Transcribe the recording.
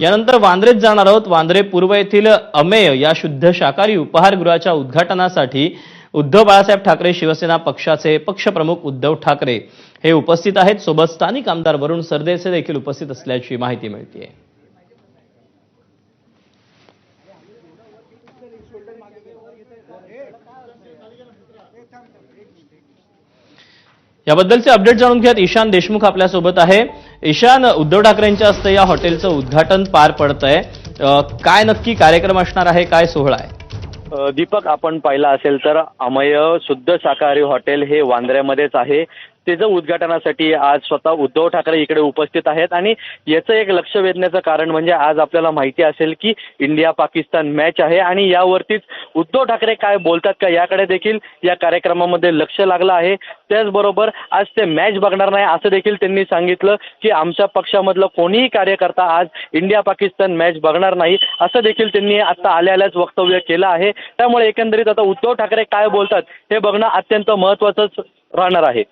यानंतर वांद्रेत जाणार आहोत. वांद्रे पूर्व येथील अमेय या शुद्ध शाकाहारी उपहारगृहाच्या उद्घाटनासाठी उद्धव बाळासाहेब ठाकरे शिवसेना पक्षाचे पक्षप्रमुख उद्धव ठाकरे हे उपस्थित आहेत. सोबत स्थानिक आमदार वरुण सरदेसे देखील उपस्थित असल्याची माहिती मिळते याबद्दलचे अपडेट जाणून घेत ईशान देशमुख आपल्यासोबत आहे. ईशान उद्धव ठाकरेंच्या हस्ते या हॉटेलचं उद्घाटन पार पडतंय. काय नक्की कार्यक्रम असणार आहे? काय सोहळा आहे? दीपक आपण पाहिलं असेल तर अमय शुद्ध शाकाहारी हॉटेल हे वांद्र्यामध्येच आहे. त्याचं उद्घाटनासाठी आज स्वतः उद्धव ठाकरे इकडे उपस्थित आहेत. आणि याचं एक लक्ष वेधण्याचं कारण म्हणजे आज आपल्याला माहिती असेल की इंडिया पाकिस्तान मॅच आहे. आणि यावरतीच उद्धव ठाकरे काय बोलतात का याकडे देखील या कार्यक्रमामध्ये लक्ष लागलं आहे. त्याचबरोबर आज ते मॅच बघणार नाही असं देखील त्यांनी सांगितलं की आमच्या पक्षामधलं कोणीही कार्यकर्ता आज इंडिया पाकिस्तान मॅच बघणार नाही असं देखील त्यांनी आता आल्या आल्याच वक्तव्य केलं आहे. त्यामुळे एकंदरीत आता उद्धव ठाकरे काय बोलतात हे बघणं अत्यंत महत्त्वाचंच राहणार आहे.